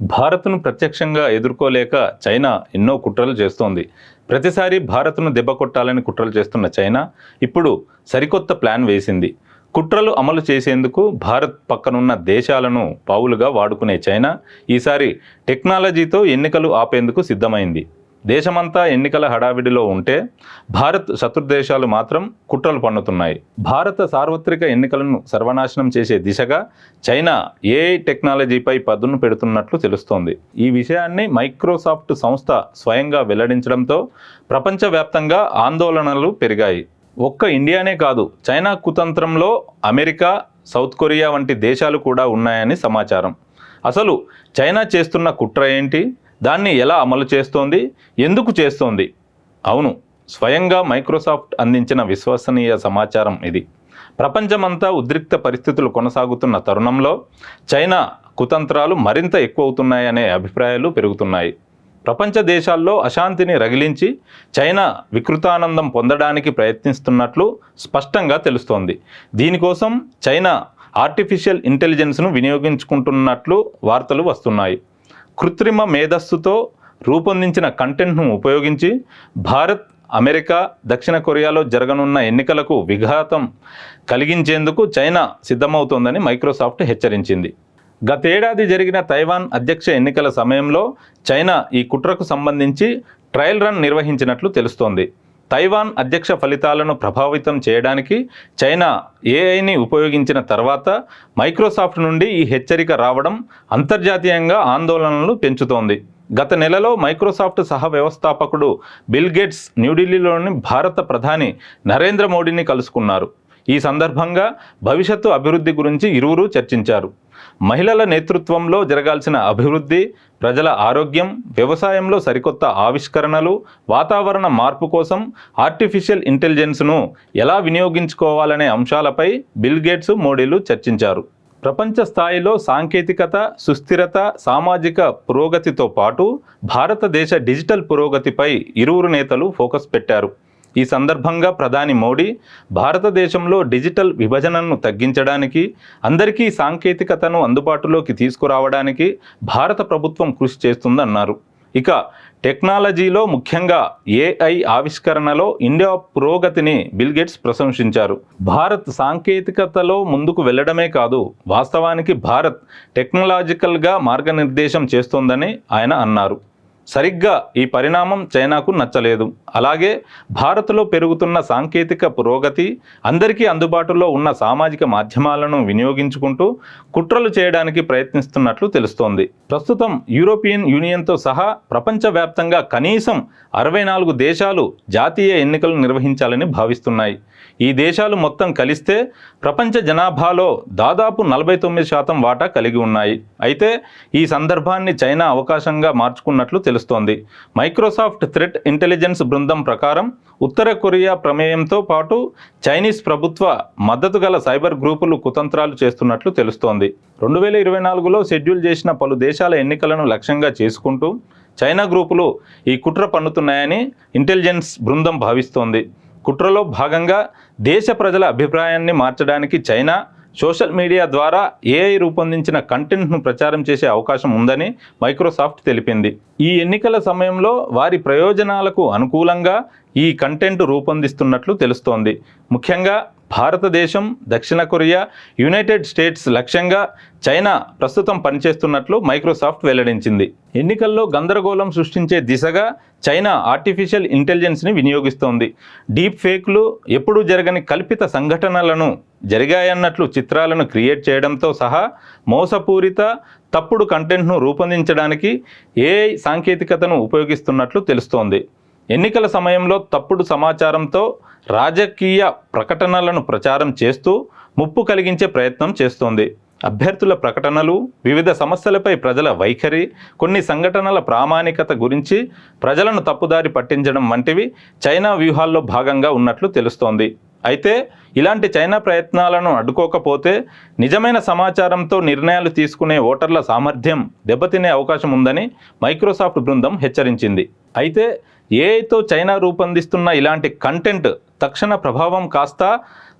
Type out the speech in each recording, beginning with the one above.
భారత్ను ప్రత్యక్షంగా ఎదుర్కోలేక చైనా ఎన్నో కుట్రలు చేస్తోంది. ప్రతిసారి భారత్ను దెబ్బ కొట్టాలని కుట్రలు చేస్తున్న చైనా ఇప్పుడు సరికొత్త ప్లాన్ వేసింది. కుట్రలు అమలు చేసేందుకు భారత్ పక్కనున్న దేశాలను పావులుగా వాడుకునే చైనా ఈసారి టెక్నాలజీతో ఎన్నికలు ఆపేందుకు సిద్ధమైంది. దేశమంతా ఎన్నికల హడావిడిలో ఉంటే భారత్ శత్రు దేశాలు మాత్రం కుట్రలు పన్నుతున్నాయి. భారత సార్వత్రిక ఎన్నికలను సర్వనాశనం చేసే దిశగా చైనా ఏఐ టెక్నాలజీపై పదును పెడుతున్నట్లు తెలుస్తోంది. ఈ విషయాన్ని మైక్రోసాఫ్ట్ సంస్థ స్వయంగా వెల్లడించడంతో ప్రపంచవ్యాప్తంగా ఆందోళనలు పెరిగాయి. ఒక్క ఇండియానే కాదు చైనా కుతంత్రంలో అమెరికా సౌత్ కొరియా వంటి దేశాలు కూడా ఉన్నాయని సమాచారం. అసలు చైనా చేస్తున్న కుట్ర ఏంటి? దాన్ని ఎలా అమలు చేస్తోంది? ఎందుకు చేస్తోంది? అవును స్వయంగా మైక్రోసాఫ్ట్ అందించిన విశ్వసనీయ సమాచారం ఇది. ప్రపంచమంతా ఉద్రిక్త పరిస్థితులు కొనసాగుతున్న తరుణంలో చైనా కుతంత్రాలు మరింత ఎక్కువవుతున్నాయనే అభిప్రాయాలు పెరుగుతున్నాయి. ప్రపంచ దేశాల్లో అశాంతిని రగిలించి చైనా వికృతానందం పొందడానికి ప్రయత్నిస్తున్నట్లు స్పష్టంగా తెలుస్తోంది. దీనికోసం చైనా ఆర్టిఫిషియల్ ఇంటెలిజెన్స్ను వినియోగించుకుంటున్నట్లు వార్తలు వస్తున్నాయి. కృత్రిమ మేధస్సుతో రూపొందించిన కంటెంట్ను ఉపయోగించి భారత్ అమెరికా దక్షిణ కొరియాలో జరగనున్న ఎన్నికలకు విఘాతం కలిగించేందుకు చైనా సిద్ధమవుతోందని మైక్రోసాఫ్ట్ హెచ్చరించింది. గతేడాది జరిగిన తైవాన్ అధ్యక్ష ఎన్నికల సమయంలో చైనా ఈ కుట్రకు సంబంధించి ట్రయల్ రన్ నిర్వహించినట్లు తెలుస్తోంది. తైవాన్ అధ్యక్ష ఫలితాలను ప్రభావితం చేయడానికి చైనా ఏఐని ఉపయోగించిన తర్వాత మైక్రోసాఫ్ట్ నుండి ఈ హెచ్చరిక రావడం అంతర్జాతీయంగా ఆందోళనలు పెంచుతోంది. గత నెలలో మైక్రోసాఫ్ట్ సహ వ్యవస్థాపకుడు బిల్ గేట్స్ న్యూఢిల్లీలోని భారత ప్రధాని నరేంద్ర మోడీని కలుసుకున్నారు. ఈ సందర్భంగా భవిష్యత్తు అభివృద్ధి గురించి ఇరువురు చర్చించారు. మహిళల నేతృత్వంలో జరగాల్సిన అభివృద్ధి ప్రజల ఆరోగ్యం వ్యవసాయంలో సరికొత్త ఆవిష్కరణలు వాతావరణ మార్పు కోసం ఆర్టిఫిషియల్ ఇంటెలిజెన్స్ను ఎలా వినియోగించుకోవాలనే అంశాలపై బిల్ గేట్స్ మోడీలు చర్చించారు. ప్రపంచ స్థాయిలో సాంకేతికత సుస్థిరత సామాజిక పురోగతితో పాటు భారతదేశ డిజిటల్ పురోగతిపై ఇరువురు నేతలు ఫోకస్ పెట్టారు. ఈ సందర్భంగా ప్రధాని మోడీ భారతదేశంలో డిజిటల్ విభజనను తగ్గించడానికి అందరికీ సాంకేతికతను అందుబాటులోకి తీసుకురావడానికి భారత ప్రభుత్వం కృషి చేస్తుందన్నారు. ఇక టెక్నాలజీలో ముఖ్యంగా ఏఐ ఆవిష్కరణలో ఇండియా పురోగతిని బిల్గేట్స్ ప్రశంసించారు. భారత్ సాంకేతికతలో ముందుకు వెళ్ళడమే కాదు వాస్తవానికి భారత్ టెక్నాలజికల్గా మార్గనిర్దేశం చేస్తోందని ఆయన అన్నారు. సరిగ్గా ఈ పరిణామం చైనాకు నచ్చలేదు. అలాగే భారత్లో పెరుగుతున్న సాంకేతిక పురోగతి అందరికీ అందుబాటులో ఉన్న సామాజిక మాధ్యమాలను వినియోగించుకుంటూ కుట్రలు చేయడానికి ప్రయత్నిస్తున్నట్లు తెలుస్తోంది. ప్రస్తుతం యూరోపియన్ యూనియన్తో సహా ప్రపంచవ్యాప్తంగా కనీసం అరవై నాలుగు దేశాలు జాతీయ ఎన్నికలు నిర్వహించాలని భావిస్తున్నాయి. ఈ దేశాలు మొత్తం కలిస్తే ప్రపంచ జనాభాలో దాదాపు నలభై తొమ్మిది శాతం వాటా కలిగి ఉన్నాయి. అయితే ఈ సందర్భాన్ని చైనా అవకాశంగా మార్చుకున్నట్లు తెలుస్తుంది. మైక్రోసాఫ్ట్ థ్రెట్ ఇంటెలిజెన్స్ బృందం ప్రకారం ఉత్తర కొరియా ప్రమేయంతో పాటు చైనీస్ ప్రభుత్వ మద్దతు గల సైబర్ గ్రూపులు కుతంత్రాలు చేస్తున్నట్లు తెలుస్తోంది. రెండు వేల ఇరవై నాలుగులో షెడ్యూల్ చేసిన పలు దేశాల ఎన్నికలను లక్ష్యంగా చేసుకుంటూ చైనా గ్రూపులు ఈ కుట్ర పన్నుతున్నాయని ఇంటెలిజెన్స్ బృందం భావిస్తోంది. కుట్రలో భాగంగా దేశ ప్రజల అభిప్రాయాన్ని మార్చడానికి చైనా సోషల్ మీడియా ద్వారా ఏఐ రూపొందించిన కంటెంట్ను ప్రచారం చేసే అవకాశం ఉందని మైక్రోసాఫ్ట్ తెలిపింది. ఈ ఎన్నికల సమయంలో వారి ప్రయోజనాలకు అనుకూలంగా ఈ కంటెంట్ రూపొందిస్తున్నట్లు తెలుస్తోంది. ముఖ్యంగా భారతదేశం దక్షిణ కొరియా యునైటెడ్ స్టేట్స్ లక్ష్యంగా చైనా ప్రస్తుతం పనిచేస్తున్నట్లు మైక్రోసాఫ్ట్ వెల్లడించింది. ఎన్నికల్లో గందరగోళం సృష్టించే దిశగా చైనా ఆర్టిఫిషియల్ ఇంటెలిజెన్స్ని వినియోగిస్తోంది. డీప్ ఫేక్లు ఎప్పుడూ జరగని కల్పిత సంఘటనలను జరిగాయన్నట్లు చిత్రాలను క్రియేట్ చేయడంతో సహా మోసపూరిత తప్పుడు కంటెంట్ను రూపొందించడానికి ఏఐ సాంకేతికతను ఉపయోగిస్తున్నట్లు తెలుస్తోంది. ఎన్నికల సమయంలో తప్పుడు సమాచారంతో రాజకీయ ప్రకటనలను ప్రచారం చేస్తూ ముప్పు కలిగించే ప్రయత్నం చేస్తోంది. అభ్యర్థుల ప్రకటనలు వివిధ సమస్యలపై ప్రజల వైఖరి కొన్ని సంఘటనల ప్రామాణికత గురించి ప్రజలను తప్పుదారి పట్టించడం వంటివి చైనా వ్యూహాల్లో భాగంగా ఉన్నట్లు తెలుస్తోంది. అయితే ఇలాంటి చైనా ప్రయత్నాలను అడ్డుకోకపోతే నిజమైన సమాచారంతో నిర్ణయాలు తీసుకునే ఓటర్ల సామర్థ్యం దెబ్బతినే అవకాశం ఉందని మైక్రోసాఫ్ట్ బృందం హెచ్చరించింది. అయితే ఏఐతో చైనా రూపొందిస్తున్న ఇలాంటి కంటెంట్ తక్షణ ప్రభావం కాస్త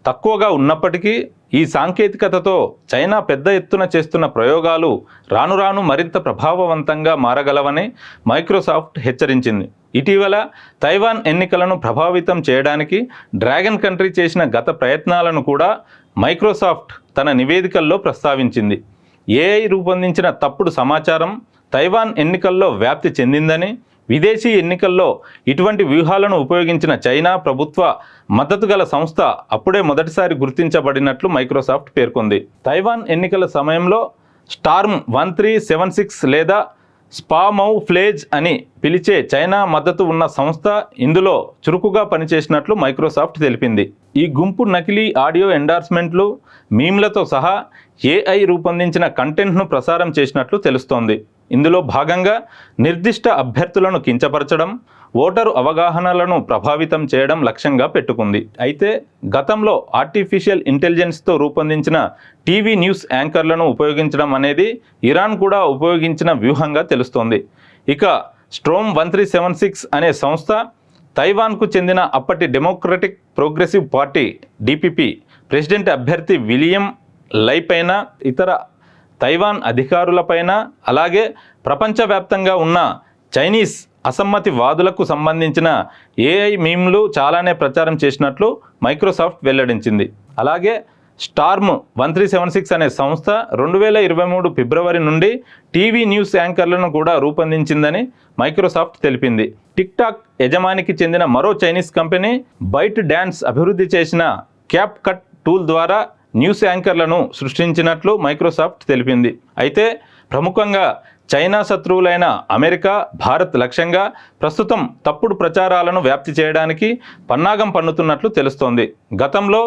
తక్కువగా ఉన్నప్పటికీ ఈ సాంకేతికతతో చైనా పెద్ద ఎత్తున చేస్తున్న ప్రయోగాలు రాను రాను మరింత ప్రభావవంతంగా మారగలవని మైక్రోసాఫ్ట్ హెచ్చరించింది. ఇటీవల తైవాన్ ఎన్నికలను ప్రభావితం చేయడానికి డ్రాగన్ కంట్రీ చేసిన గత ప్రయత్నాలను కూడా మైక్రోసాఫ్ట్ తన నివేదికల్లో ప్రస్తావించింది. ఏఐ రూపొందించిన తప్పుడు సమాచారం తైవాన్ ఎన్నికల్లో వ్యాప్తి చెందిందని విదేశీ ఎన్నికల్లో ఇటువంటి వ్యూహాలను ఉపయోగించిన చైనా ప్రభుత్వ మద్దతు గల సంస్థ అప్పుడే మొదటిసారి గుర్తించబడినట్లు మైక్రోసాఫ్ట్ పేర్కొంది. తైవాన్ ఎన్నికల సమయంలో Storm one three seven six లేదా స్పామౌ ఫ్లేజ్ అని పిలిచే చైనా మద్దతు ఉన్న సంస్థ ఇందులో చురుకుగా పనిచేసినట్లు మైక్రోసాఫ్ట్ తెలిపింది. ఈ గుంపు నకిలీ ఆడియో ఎండార్స్మెంట్లు మీమ్లతో సహా ఏఐ రూపొందించిన కంటెంట్ను ప్రసారం చేసినట్లు తెలుస్తోంది. ఇందులో భాగంగా నిర్దిష్ట అభ్యర్థులను కించపరచడం ఓటరు అవగాహనలను ప్రభావితం చేయడం లక్ష్యంగా పెట్టుకుంది. అయితే గతంలో ఆర్టిఫిషియల్ ఇంటెలిజెన్స్తో రూపొందించిన టీవీ న్యూస్ యాంకర్లను ఉపయోగించడం అనేది ఇరాన్ కూడా ఉపయోగించిన వ్యూహంగా తెలుస్తోంది. ఇక Storm one three seven six అనే సంస్థ తైవాన్కు చెందిన అప్పటి Democratic Progressive Party DPP President అభ్యర్థి విలియం లైపైన ఇతర తైవాన్ అధికారులపైన అలాగే ప్రపంచవ్యాప్తంగా ఉన్న చైనీస్ అసమ్మతి వాదులకు సంబంధించిన ఏఐ మీమ్లు చాలానే ప్రచారం చేసినట్లు మైక్రోసాఫ్ట్ వెల్లడించింది. అలాగే Storm one three seven six అనే సంస్థ రెండు వేల ఇరవై మూడు ఫిబ్రవరి నుండి టీవీ న్యూస్ యాంకర్లను కూడా రూపొందించిందని మైక్రోసాఫ్ట్ తెలిపింది. టిక్టాక్ యజమానికి చెందిన మరో చైనీస్ కంపెనీ బైట్ డ్యాన్స్ అభివృద్ధి చేసిన క్యాప్ కట్ టూల్ ద్వారా న్యూస్ యాంకర్లను సృష్టించినట్లు మైక్రోసాఫ్ట్ తెలిపింది. అయితే ప్రముఖంగా చైనా శత్రువులైన అమెరికా భారత్ లక్ష్యంగా ప్రస్తుతం తప్పుడు ప్రచారాలను వ్యాప్తి చేయడానికి పన్నాగం పన్నుతున్నట్లు తెలుస్తోంది. గతంలో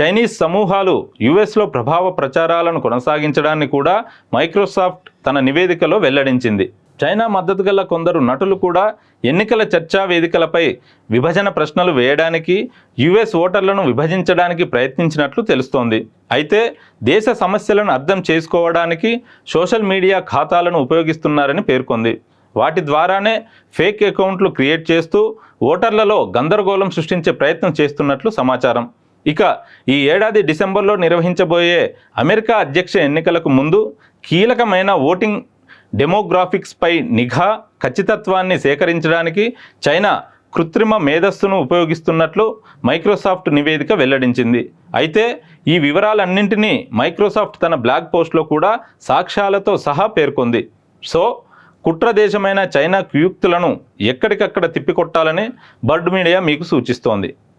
చైనీస్ సమూహాలు యుఎస్లో ప్రభావ ప్రచారాలను కొనసాగించడాన్ని కూడా మైక్రోసాఫ్ట్ తన నివేదికలో వెల్లడించింది. చైనా మద్దతు గల కొందరు నటులు కూడా ఎన్నికల చర్చా వేదికలపై విభజన ప్రశ్నలు వేయడానికి యుఎస్ ఓటర్లను విభజించడానికి ప్రయత్నించినట్లు తెలుస్తోంది. అయితే దేశ సమస్యలను అర్థం చేసుకోవడానికి సోషల్ మీడియా ఖాతాలను ఉపయోగిస్తున్నారని పేర్కొంది. వాటి ద్వారానే ఫేక్ అకౌంట్లు క్రియేట్ చేస్తూ ఓటర్లలో గందరగోళం సృష్టించే ప్రయత్నం చేస్తున్నట్లు సమాచారం. ఇక ఈ ఏడాది డిసెంబర్లో నిర్వహించబోయే అమెరికా అధ్యక్ష ఎన్నికలకు ముందు కీలకమైన ఓటింగ్ డెమోగ్రాఫిక్స్పై నిఘా ఖచ్చితత్వాన్ని సేకరించడానికి చైనా కృత్రిమ మేధస్సును ఉపయోగిస్తున్నట్లు మైక్రోసాఫ్ట్ నివేదిక వెల్లడించింది. అయితే ఈ వివరాలన్నింటినీ మైక్రోసాఫ్ట్ తన బ్లాగ్ పోస్ట్లో కూడా సాక్ష్యాలతో సహా పేర్కొంది. సో కుట్ర దేశమైన చైనా కుయుక్తులను ఎక్కడికక్కడ తిప్పికొట్టాలని బర్డ్ మీడియా మీకు సూచిస్తోంది.